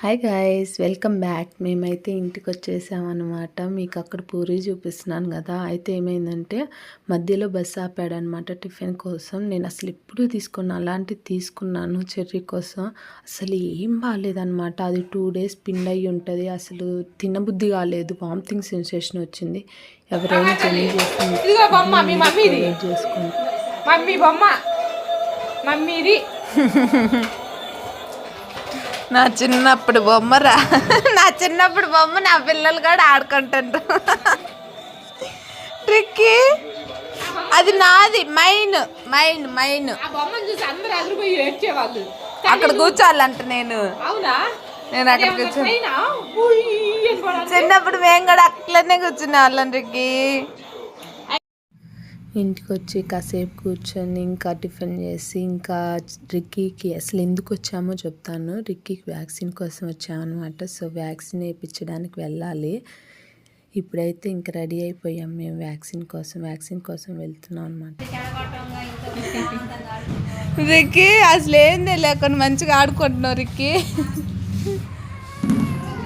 Hi guys welcome back మేమైతే ఇంటికి వచ్చేసామన్నమాట మీకు అక్కడ పూరి చూపిస్తున్నాను కదా. అయితే ఏమైందంటే మధ్యలో బస్సు ఆపాడనమాట టిఫిన్ కోసం. నేను అసలు ఎప్పుడూ తీసుకున్నా అలాంటిది తీసుకున్నాను చెర్రీ కోసం. అసలు ఏం బాగాలేదనమాట అది టూ డేస్ పిండ్ అయ్యి ఉంటుంది. అసలు తినబుద్ధి కాలేదు. వామిటింగ్ సెన్సేషన్ వచ్చింది. ఎవరైనా చేసుకుని మమ్మీ బొమ్మ మమ్మీది. నా చిన్నప్పుడు బొమ్మరా నా చిన్నప్పుడు బొమ్మ నా పిల్లలు కూడా ఆడుకుంటుంటారు ట్రిక్కీ అది నాది మైన్ మైన్ మైన్. అక్కడ కూర్చోవాలంట నేను. నేను అక్కడ కూర్చో చిన్నప్పుడు మేము కూడా అట్లనే కూర్చునే వాళ్ళం ట్రిక్కీ. ఇంటికి వచ్చి కాసేపు కూర్చొని ఇంకా టిఫిన్ చేసి ఇంకా రిక్కీకి అసలు ఎందుకు వచ్చామో చెప్తాను. రిక్కీకి వ్యాక్సిన్ కోసం వచ్చామన్నమాట. సో వ్యాక్సిన్ వేయించడానికి వెళ్ళాలి. ఇప్పుడైతే ఇంకా రెడీ అయిపోయాం మేము వ్యాక్సిన్ కోసం వ్యాక్సిన్ కోసం వెళ్తున్నాం అనమాట రిక్కీ అసలు ఏంది లేకుండా మంచిగా ఆడుకుంటున్నావు రిక్కీ.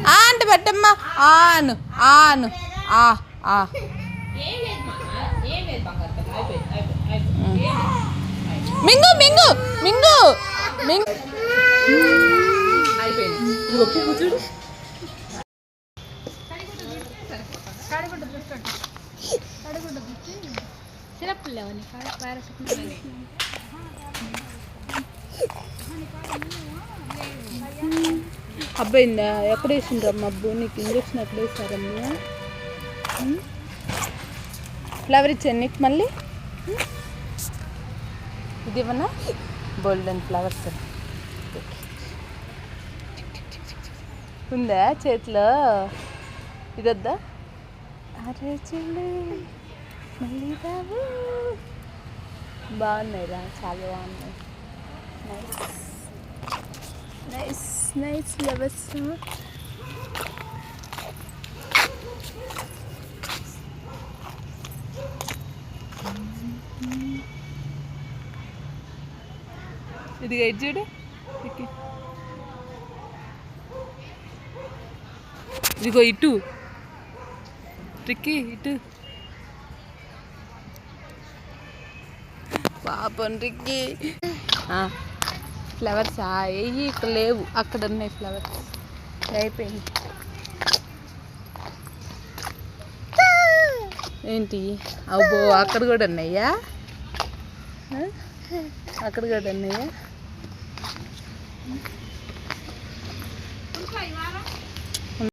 ఆ అంటే పెట్టమ్మా. ఆను ఆను ఆ ఆ. మింగు మింగు మింగు మింగు. అబ్బాయిందా ఎక్కడ వేసిండ్రమ్మా అబ్బు? నీకు ఇంజక్షన్ ఎక్కడ వేసారమ్మా ఫ్లవర్ ఇచ్చాను నీకు మళ్ళీ. ఇది ఇవ్వనా గోల్డెన్ ఫ్లవర్స్ ఉందా చేతిలో? ఇదొద్దా అరే చూడు. మళ్ళీ రావు. బాగున్నాయి రా చాలా బాగున్నాయి. నైస్ నైస్ నైస్ ఫ్లవర్స్ ఇది గైడ్ చూడు ఇదిగో ఇటు. ట్రిక్కీ ఇటు. పాపం రిక్కీ ఫ్లవర్స్ ఏవి ఇక్కడ లేవు. అక్కడ ఉన్నాయి ఫ్లవర్స్. అయిపోయింది. ఏంటి? అబ్బో అక్కడ కూడా ఉన్నాయా? అక్కడ కూడా ఉన్నాయా? Thank you.